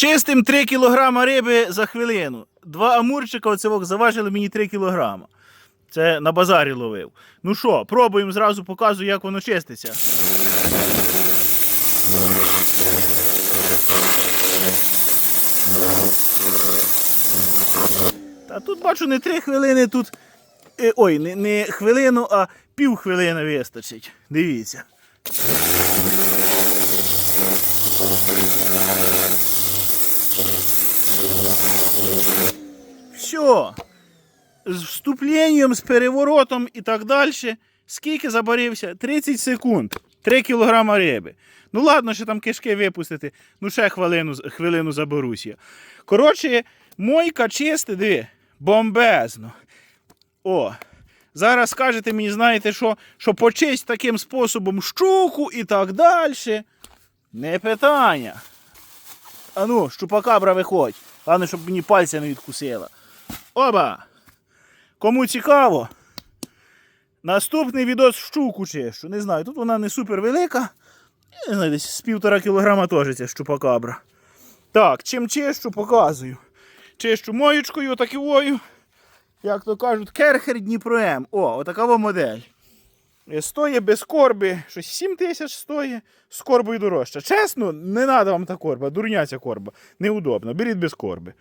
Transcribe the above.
Чистим 3 кг риби за хвилину. Два амурчика оцевок заважили мені 3 кг. Це на базарі ловив. Ну що, пробуємо зразу показую, як воно чиститься. Та тут бачу не 3 хвилини, тут. е, Ой, не, не хвилину, а пів хвилини вистачить. Дивіться. Все. З вступленням, з переворотом і так далі. Скільки забарився? 30 секунд. 3 кілограма риби. Ну ладно, ще там кишки випустити. Ну ще хвилину, хвилину заберусь я. Коротше, мойка чисте, диви, бомбезно. О, зараз скажете мені, знаєте, що, що почисть таким способом щуку і так далі. Не питання. Ану, щупакабра виходь. Головне, щоб мені пальця не відкусила. Оба! Кому цікаво, наступний відос щуку чищу. Не знаю, тут вона не супер велика. Не знаю, десь з півтора кілограма теж ця щупакабра. Так, чим чищу, показую. Чищу моючкою такою, як то кажуть, керхер Дніпро М. О, отака во модель. Е, Стоїть без корби, щось 7 тисяч стоїть, з корбою дорожче. Чесно, не треба вам та корба, дурня ця корба. Неудобно, беріть без корби.